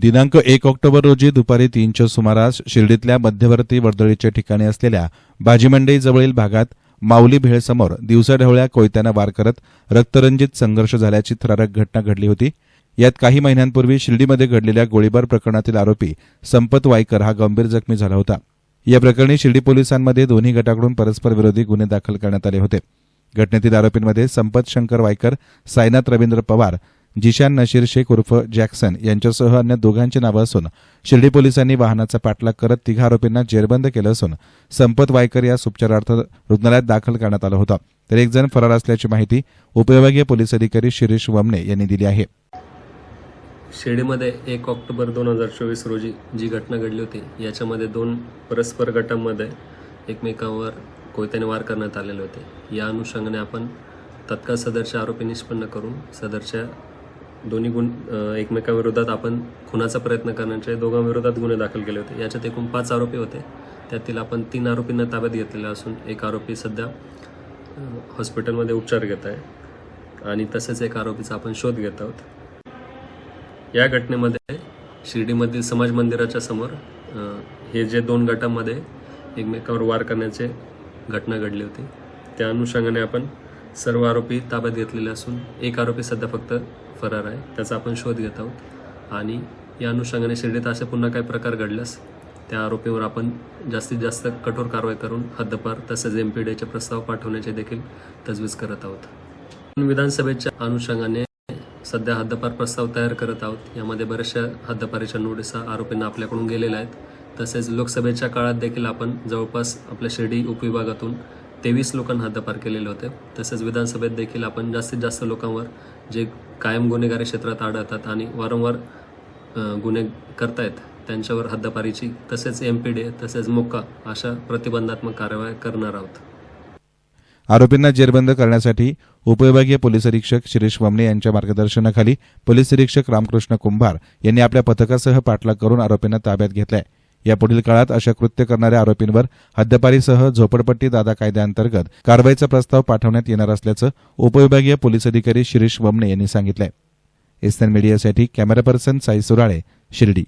दिनांक एक ऑक्टोबर रोजी दुपारी तीनच्या सुमारास शिर्डीतल्या मध्यवर्ती वर्दळीच्या ठिकाणी असलेल्या भाजीमंडईजवळील भागात माऊली भेळसमोर दिवसाढवळ्या कोयत्यानं वार करत रक्तरंजित संघर्ष झाल्याची थरारक घटना घडली होती. यात काही महिन्यांपूर्वी शिर्डीमध्ये घडलेल्या गोळीबार प्रकरणातील आरोपी संपत वायकर हा गंभीर जखमी झाला होता. या प्रकरणी शिर्डी पोलिसांमध्ये दोन्ही गटाकडून परस्पर विरोधी गुन्हे दाखल करण्यात आले होते. घटनेतील आरोपींमध्ये संपत शंकर वायकर सायनाथ रवींद्र पवार जिशान नशीर शेख उर्फ जॅक्सन यांच्यासह अन्य दोघांची नावं असून शिर्डी पोलिसांनी वाहनाचा पाठलाग करत तिघा आरोपींना जेरबंद केलं असून संपत वायकर यास उपचारार्थ रुग्णालयात दाखल करण्यात आलं होतं. तर एक जण फरार असल्याची माहिती उपविभागीय पोलीस अधिकारी शिरीष वमने यांनी दिली आहे. शिर्डीमध्ये एक ऑक्टोबर दोन हजार चोवीस रोजी जी घटना घडली होती याच्यामध्ये दोन परस्पर गटांमध्ये एकमेकांवर कोयत्याने वार करण्यात आलेले होते. या अनुषंगाने आपण तत्काळ सदरच्या आरोपी निष्पन्न करून सदरच्या दोन्ही गुण एकमेकाविरोधात आपण खुनाचा प्रयत्न करण्याचे दोघांविरोधात गुन्हे दाखल केले होते. याच्यात एकूण पाच आरोपी होते. त्यातील आपण तीन आरोपींना ताब्यात घेतलेला असून एक आरोपी सध्या हॉस्पिटलमध्ये उपचार घेत आहे आणि तसेच एक आरोपीचा आपण शोध घेत आहोत. या घटनेमध्ये शिर्डीमधील समाज मंदिराच्या समोर हे जे दोन गटांमध्ये एकमेकावर वार करण्याचे घटना घडली होती. त्या अनुषंगाने आपण सर्व आरोपी ताब्यात घेतलेले असून एक आरोपी सध्या फक्त फरार आहे. त्याचा आपण शोध घेत आहोत. आणि या अनुषंगाने शिर्डीत असे पुन्हा काही प्रकार घडल्यास त्या आरोपीवर आपण जास्तीत जास्त कठोर कारवाई करून हद्दपार तसेच एम पी डीचे प्रस्ताव पाठवण्याचे देखील तजवीज करत आहोत. विधानसभेच्या अनुषंगाने सध्या हद्दपार प्रस्ताव तयार करत आहोत. यामध्ये बऱ्याचशा हद्दपारीच्या नोटिसा आरोपींना आपल्याकडून गेलेल्या आहेत. तसेच लोकसभेच्या काळात देखील आपण जवळपास आपल्या शिर्डी उपविभागातून तेवीस लोकांना हद्दपार केलेले होते. तसेच विधानसभेत देखील आपण जास्तीत जास्त लोकांवर जे कायम गुन्हेगारी क्षेत्रात आढळतात आणि वारंवार गुन्हे करतायत त्यांच्यावर हद्दपारीची तसेच एम पी डी तसेच मुक्का अशा प्रतिबंधात्मक कारवाया करणार आहोत. आरोपींना जेरबंद करण्यासाठी उपविभागीय पोलीस अधीक्षक शिरीष वामने यांच्या मार्गदर्शनाखाली पोलीस निरीक्षक रामकृष्ण कुंभार यांनी आपल्या पथकासह पाठलाग करून आरोपींना ताब्यात घेतलाय. यापुढील काळात अशा कृत्य करणाऱ्या आरोपींवर हद्दपारीसह झोपडपट्टी दादा कायद्याअंतर्गत कारवाईचा प्रस्ताव पाठवण्यात येणार असल्याचं उपविभागीय पोलीस अधिकारी शिरीष वमने यांनी सांगितलं एसएन मीडियासाठी कॅमेरा पर्सन साई सुराळे शिर्डी.